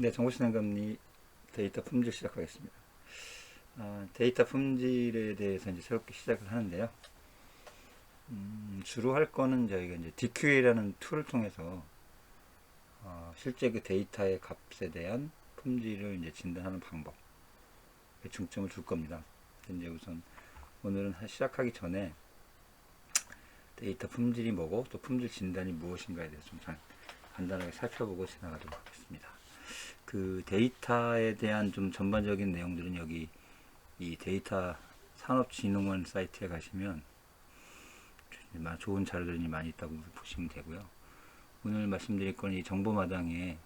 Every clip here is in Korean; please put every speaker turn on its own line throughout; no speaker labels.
네, 정보신앙감리 데이터 품질 시작하겠습니다. 아, 데이터 품질에 대해서 이제 새롭게 시작을 하는데요. 음, 주로 할 거는 저희가 이제 DQA라는 툴을 통해서 어, 실제 그 데이터의 값에 대한 품질을 이제 진단하는 방법에 중점을 줄 겁니다. 이제 우선 오늘은 하- 시작하기 전에 데이터 품질이 뭐고 또 품질 진단이 무엇인가에 대해서 좀 간- 간단하게 살펴보고 지나가도록 하겠습니다. 그 데이터에 대한 좀 전반적인 내용들은 여기 이 데이터 산업진흥원 사이트에 가시면 좋은 자료들이 많이 있다고 보시면 되고요. 오늘 말씀드릴 건 이 정보마당에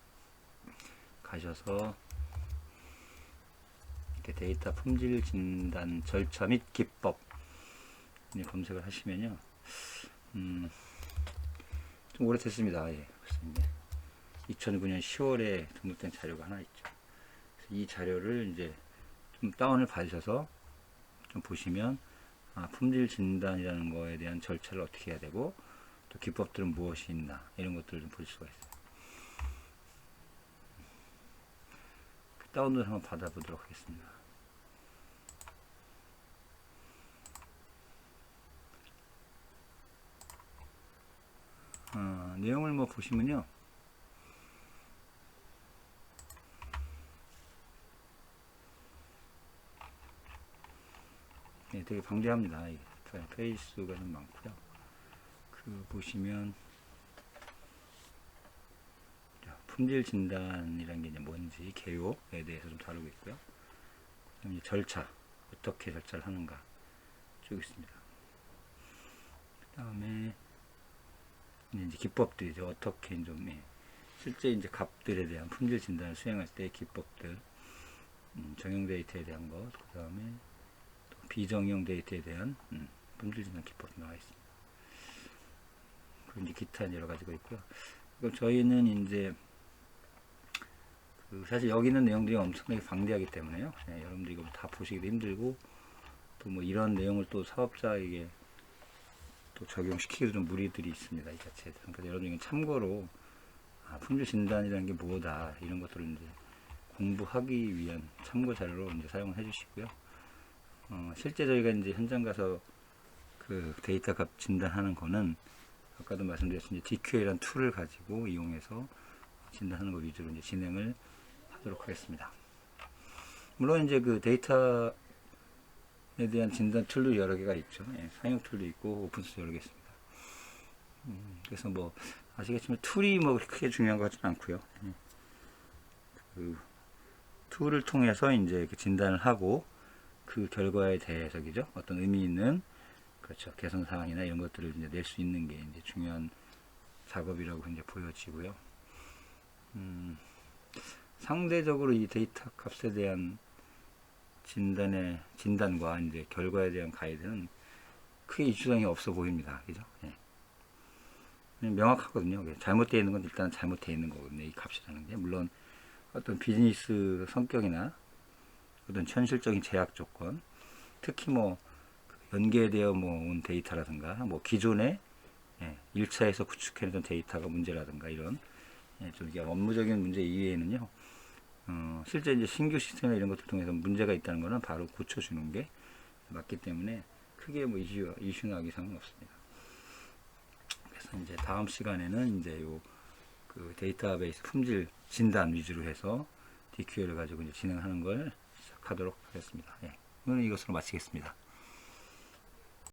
가셔서 데이터 품질 진단 절차 및 기법 검색을 하시면요. 음, 좀 오래됐습니다. 예. 이제 2009년 10월에 등록된 자료가 하나 있죠. 이 자료를 이제 좀 다운을 받으셔서 좀 보시면 아, 품질 진단이라는 거에 대한 절차를 어떻게 해야 되고 또 기법들은 무엇이 있나 이런 것들을 좀볼 수가 있어요. 그 다운을 한번 받아보도록 하겠습니다. 어, 내용을 뭐 보시면요. 네, 되게 방대합니다. 페이스가 좀 많고요. 그 보시면 자, 품질 진단이라는 게 이제 뭔지 개요에 대해서 좀 다루고 있고요. 그다음에 절차 어떻게 절차를 하는가 쭉 있습니다. 그다음에 이제 기법들 이제 어떻게 좀 예, 실제 이제 값들에 대한 품질 진단을 수행할 때 기법들 음, 정형 데이터에 대한 것 그다음에 또 비정형 데이터에 대한 음, 품질 진단 기법이 나와 있습니다. 그리고 이제 기타 여러 가지가 있고요. 그럼 저희는 이제 그 사실 여기 있는 내용들이 엄청나게 방대하기 때문에요. 예, 여러분들 이거 다 보시기도 힘들고 또 뭐 이런 내용을 또 사업자에게 또 적용시키기도 좀 무리들이 있습니다. 이 자체에. 그러니까 여러분 이건 참고로 아, 품질 진단이라는 게 뭐다 이런 것들을 이제 공부하기 위한 참고 자료로 이제 사용을 해주시고요. 어, 실제 저희가 이제 현장 가서 그 데이터 값 진단하는 거는 아까도 말씀드렸듯이 DQA라는 툴을 가지고 이용해서 진단하는 거 위주로 이제 진행을 하도록 하겠습니다. 물론 이제 그 데이터에 대한 진단 툴도 여러 개가 있죠. 예, 상용 툴도 있고 오픈 소스 여러 개 있습니다. 음, 그래서 뭐 아시겠지만 툴이 뭐 크게 중요한 것 같지는 않고요. 예. 그 툴을 통해서 이제 이렇게 진단을 하고 그 결과에 대해서 그죠? 어떤 의미 있는 그렇죠. 개선 사항이나 이런 것들을 이제 낼 수 있는 게 이제 중요한 작업이라고 이제 보여지고요. 음, 상대적으로 이 데이터 값에 대한 진단의 진단과 이제 결과에 대한 가이드는 크게 이슈성이 없어 보입니다. 그죠? 예. 명확하거든요. 잘못되어 있는 건 일단 잘못되어 있는 거거든요. 이 값이라는 게. 물론 어떤 비즈니스 성격이나 어떤 현실적인 제약 조건, 특히 뭐 연계되어 뭐온 데이터라든가 뭐 기존에 예, 1차에서 구축해놓은 데이터가 문제라든가 이런 예, 좀 이게 업무적인 문제 이외에는요 어, 실제 이제 신규 시스템이나 이런 것들 통해서 문제가 있다는 거는 바로 고쳐주는 게 맞기 때문에 크게 뭐 이슈 이슈 나기 상은 없습니다. 그래서 이제 다음 시간에는 이제 요 그 데이터베이스 품질 진단 위주로 해서 DQL을 가지고 이제 진행하는 걸 시작하도록 하겠습니다. 예, 오늘 이것으로 마치겠습니다.